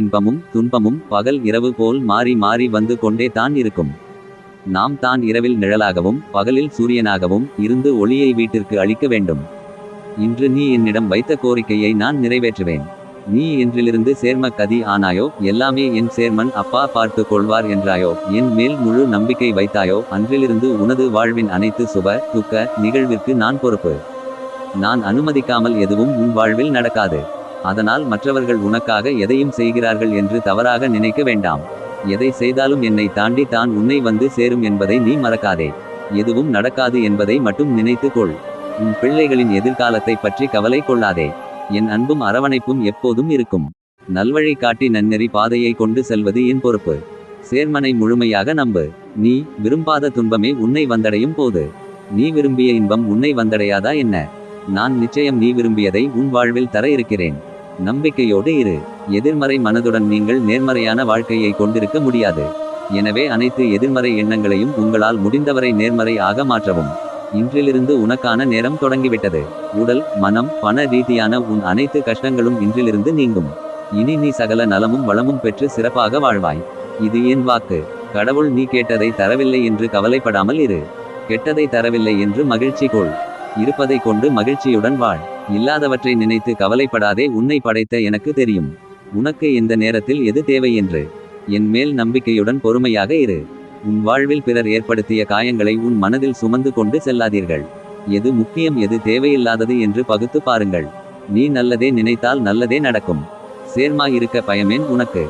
இன்பமும் துன்பமும் பகல் இரவு போல் மாறி மாறி வந்து கொண்டே தான் இருக்கும். நாம் தான் இரவில் நிழலாகவும் பகலில் சூரியனாகவும் இருந்து ஒளியை வீட்டிற்கு அளிக்க வேண்டும். இன்று நீ என்னிடம் வைத்த கோரிக்கையை நான் நிறைவேற்றுவேன். நீ என்றிலிருந்து சேர்ம கதி ஆனாயோ எல்லாமே என் சேர்மன் அப்பா பார்த்து கொள்வார் என்றாயோ என் மேல் முழு நம்பிக்கை வைத்தாயோ அன்றிலிருந்து உனது வாழ்வின் அனைத்து சுப துக்க நிகழ்விற்கு நான் பொறுப்பு. நான் அனுமதிக்காமல் எதுவும் உன் வாழ்வில் நடக்காது. அதனால் மற்றவர்கள் உனக்காக எதையும் செய்கிறார்கள் என்று தவறாக நினைக்க வேண்டாம். எதை செய்தாலும் என்னை தாண்டி தான் உன்னை வந்து சேரும் என்பதை நீ மறக்காதே. எதுவும் நடக்காது என்பதை மட்டும் நினைத்து கொள். உன் பிள்ளைகளின் எதிர்காலத்தை பற்றி கவலை கொள்ளாதே. என் அன்பும் அரவணைப்பும் எப்போதும் இருக்கும். நல்வழி காட்டி நன்னெறி பாதையை கொண்டு செல்வது என் பொறுப்பு. சேர்மனை முழுமையாக நம்பு. நீ விரும்பாத துன்பமே உன்னை வந்தடையும் போது. நீ விரும்பிய இன்பம் உன்னை வந்தடையாதா என்ன? நான் நிச்சயம் நீ விரும்பியதை உன் வாழ்வில் தர இருக்கிறேன். நம்பிக்கையோடு இரு. எதிர்மறை மனதுடன் நீங்கள் நேர்மறையான வாழ்க்கையை கொண்டிருக்க முடியாது. எனவே அனைத்து எதிர்மறை எண்ணங்களையும் உங்களால் முடிந்தவரை நேர்மறை ஆக மாற்றவும். இன்றிலிருந்து உனக்கான நேரம் தொடங்கிவிட்டது. உடல் மனம் பண ரீதியான உன் அனைத்து கஷ்டங்களும் இன்றிலிருந்து நீங்கும். இனி நீ சகல நலமும் வளமும் பெற்று சிறப்பாக வாழ்வாய். இது என் வாக்கு. கடவுள் நீ கேட்டதை தரவில்லை என்று கவலைப்படாமல் இரு. கெட்டதை தரவில்லை என்று மகிழ்ச்சி கொள். இருப்பதை கொண்டு மகிழ்ச்சியுடன் வாழ். இல்லாதவற்றை நினைத்து கவலைப்படாதே உன்னை படைத்த எனக்கு தெரியும். உனக்கு இந்த நேரத்தில் எது தேவை என்று. என் மேல் நம்பிக்கையுடன் பொறுமையாக இரு. உன் வாழ்வில் பிறர் ஏற்படுத்திய காயங்களை உன் மனதில் சுமந்து கொண்டு செல்லாதீர்கள். எது முக்கியம் எது தேவையில்லாதது என்று பகுத்து பாருங்கள். நீ நல்லதே நினைத்தால் நல்லதே நடக்கும். சேர்மா இருக்க பயமேன் உனக்கு.